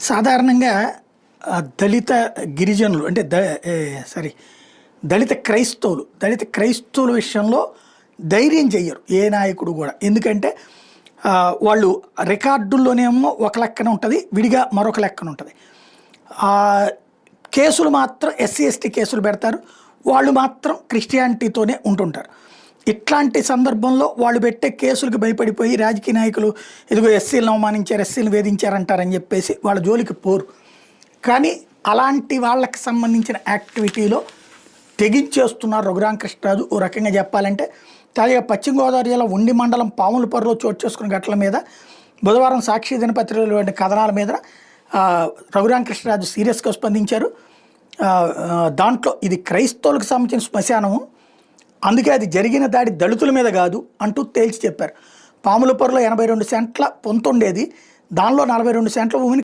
సాధారణంగా దళిత గిరిజనులు అంటే ద సారీ దళిత క్రైస్తవులు దళిత క్రైస్తవుల విషయంలో ధైర్యం చెయ్యరు ఏ నాయకుడు కూడా. ఎందుకంటే వాళ్ళు రికార్డుల్లోనేమో ఒక లెక్కన ఉంటుంది విడిగా మరొక లెక్కన ఉంటుంది. కేసులు మాత్రం ఎస్సీ ఎస్టీ కేసులు పెడతారు వాళ్ళు మాత్రం క్రిస్టియానిటీతోనే ఉంటుంటారు. ఇట్లాంటి సందర్భంలో వాళ్ళు పెట్టే కేసులకు భయపడిపోయి రాజకీయ నాయకులు ఇదిగో ఎస్సీలను అవమానించారు ఎస్సీలు వేధించారంటారని చెప్పేసి వాళ్ళ జోలికి పోరు. కానీ అలాంటి వాళ్ళకి సంబంధించిన యాక్టివిటీలో తెగించేస్తున్నారు రఘురామకృష్ణరాజు. ఓ రకంగా చెప్పాలంటే తాజాగా పశ్చిమ గోదావరి జిల్లా ఉండి మండలం పాములపర్రులో చోటు చేసుకున్న ఘటనల మీద బుధవారం సాక్షి దినపత్రికలు వంటి కథనాల మీద ఆ, రఘురామకృష్ణరాజు సీరియస్గా స్పందించారు. దాంట్లో ఇది క్రైస్తవులకు సంబంధించిన శ్మశానము. అందుకే అది జరిగిన దాడి దళితుల మీద కాదు అంటూ తేల్చి చెప్పారు. పాములపొరలో ఎనభై రెండు సెంట్ల పొంతుండేది. దానిలో నలభై రెండు సెంట్ల భూమిని